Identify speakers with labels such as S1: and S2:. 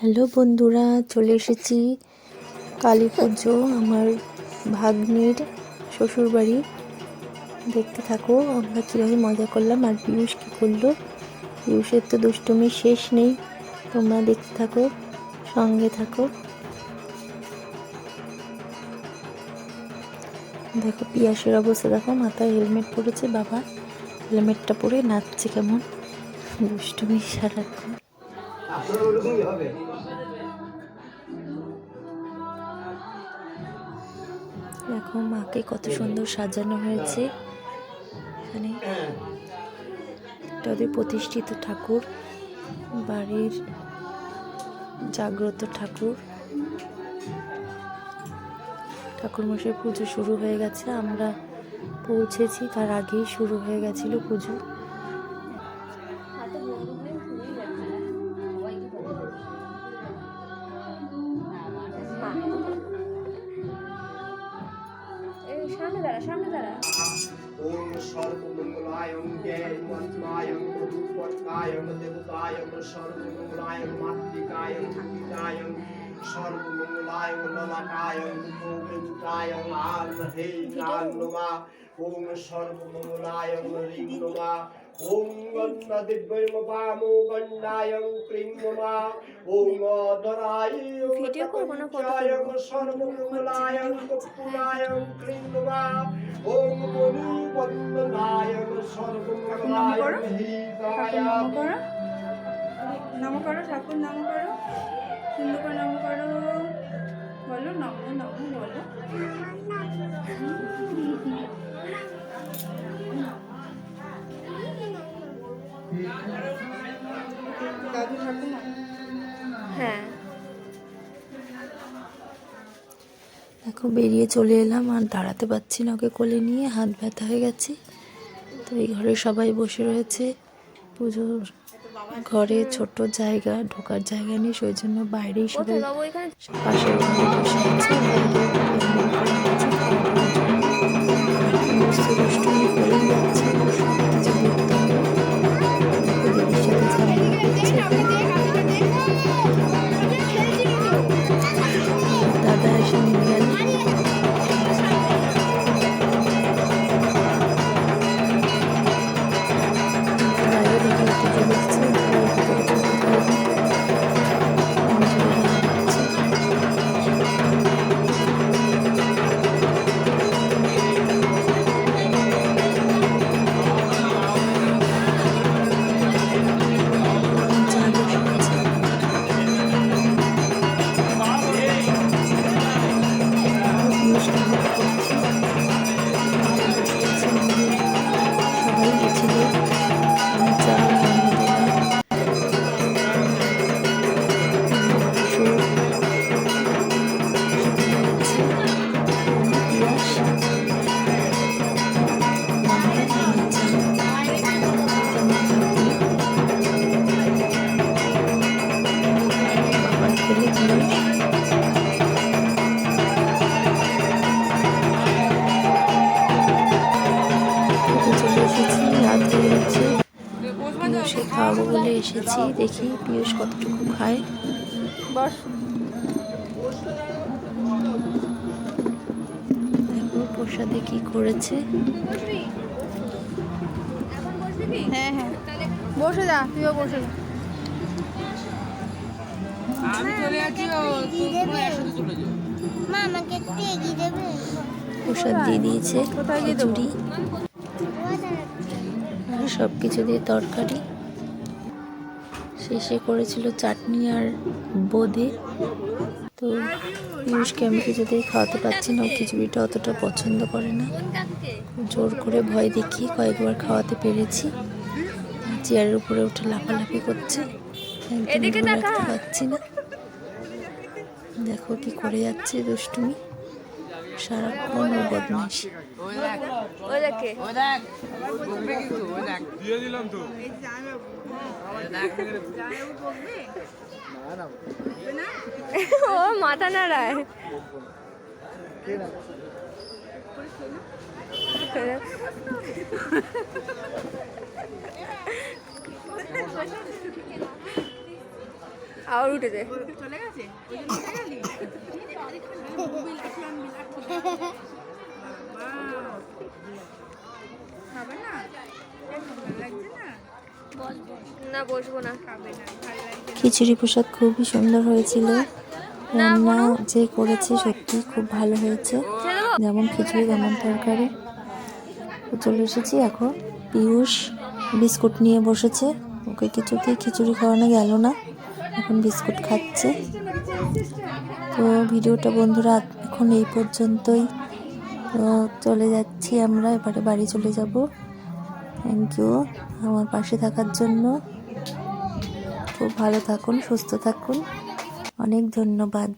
S1: Hello বন্ধুরা, চলে এসেছি কালী পুজো, আমার ভাগ্নির শ্বশুরবাড়ি। দেখতে থাকো, আমরা কীভাবে মজা করলাম আর পিয়ুষ কী করল। পিয়ুষের তো দুষ্টুমি শেষ নেই, তোমরা দেখতে থাকো, সঙ্গে থাকো। দেখো পিয়াসের অবস্থা, দেখো মাথায় হেলমেট পরেছে, বাবা হেলমেটটা পরে নাচছে কেমন। দুষ্টুমি সারাক্ষণ। দেখো মাকে কত সুন্দর সাজানো হয়েছে। এখানে তবে প্রতিষ্ঠিত ঠাকুর, বাড়ির জাগ্রত ঠাকুর। ঠাকুরমশাই পুজো শুরু হয়ে গেছে, আমরা পৌঁছেছি, তার আগেই শুরু হয়ে গেছিল পুজো।
S2: সামনে দাঁড়া
S3: ওম সর্বমঙ্গলায়ং মন্ত্রায়ং রূপকায়ং দেবতায়ং, সর্বমঙ্গলায়ং, মাতৃকায়ং পিতায়ং সর্বমঙ্গলায়ং ললাটায়ং গোবিন্দায়ং আনহে কান্নমা ওম সর্বমঙ্গলায়ং হরিং নমা ওম গন্নাদিব্যৈম পামো গন্ডায়ং ক্রিং নমা ওম অধরায়
S2: ভিডিও করব না, ফটো করব?
S3: সর্বমঙ্গলায়ং কপুরায়ং ক্রিং নমা ওম মনি বন্দনায়ং সর্বমঙ্গলায়ং হিতায়
S2: নাম করো ঠাকুর নাম করো সুন্দর করে নাম করো বলো নম নম বলো।
S1: দেখো বেরিয়ে চলে এলাম আর দাঁড়াতে পারছি না ওকে কোলে নিয়ে হাত ব্যথা হয়ে গেছে। তো এই ঘরে সবাই বসে রয়েছে। পুজোর ঘরে ছোট জায়গা ঢোকার জায়গা নেই সেই জন্য বাইরেই সবাই
S2: এখানে
S1: ঘরে বসে আছে। দুষ্টুমি করেই যাচ্ছে এসেছি দেখি পিয়ুষ কতটুকু খায়।
S2: বস
S1: দেখো প্রসাদে কি করেছে।
S2: হ্যাঁ হ্যাঁ। বসে যা তুইও বসে যা।
S1: প্রসাদ দিয়ে দিয়েছে? খিচুড়ি। সব কিছু দিয়ে তরকারি। শেষে করেছিল চাটনি আর বোঁদে। তো পিয়ুষকে আমি কিছুতেই খাওয়াতে পারছি না ও খিচুড়িটা অতটা পছন্দ করে না। জোর করে ভয় দেখিয়ে কয়েকবার খাওয়াতে পেরেছি। চেয়ারের উপরে উঠে লাফালাফি করছে। একদম। রাখতে পারছি না। দেখো কি করে যাচ্ছে দুষ্টুমি। সারাক্ষণ ও বদমাইশি
S2: ওই দেখে ও মাথা নাড়ায়।
S1: আবার উঠে দে
S2: চলে গেছে। খাবে না? না
S1: বসবো না। খিচুড়ি প্রসাদ খুবই সুন্দর হয়েছিল। রান্না যে করেছে সত্যি খুব ভালো হয়েছে। যেমন খিচুড়ি তেমন তরকারি। চলে এসেছি এখন। পিয়ুষ বিস্কুট নিয়ে বসেছে। ওকে কিছুতেই খিচুড়ি খাওয়ানো গেল না। এখন বিস্কুট খাচ্ছে। তো ভিডিওটা বন্ধুরা এখন এই পর্যন্তই। তো চলে যাচ্ছি আমরা এবারে বাড়ি চলে যাব। থ্যাংক ইউ আমার পাশে থাকার জন্য খুব ভালো থাকুন সুস্থ থাকুন। অনেক ধন্যবাদ।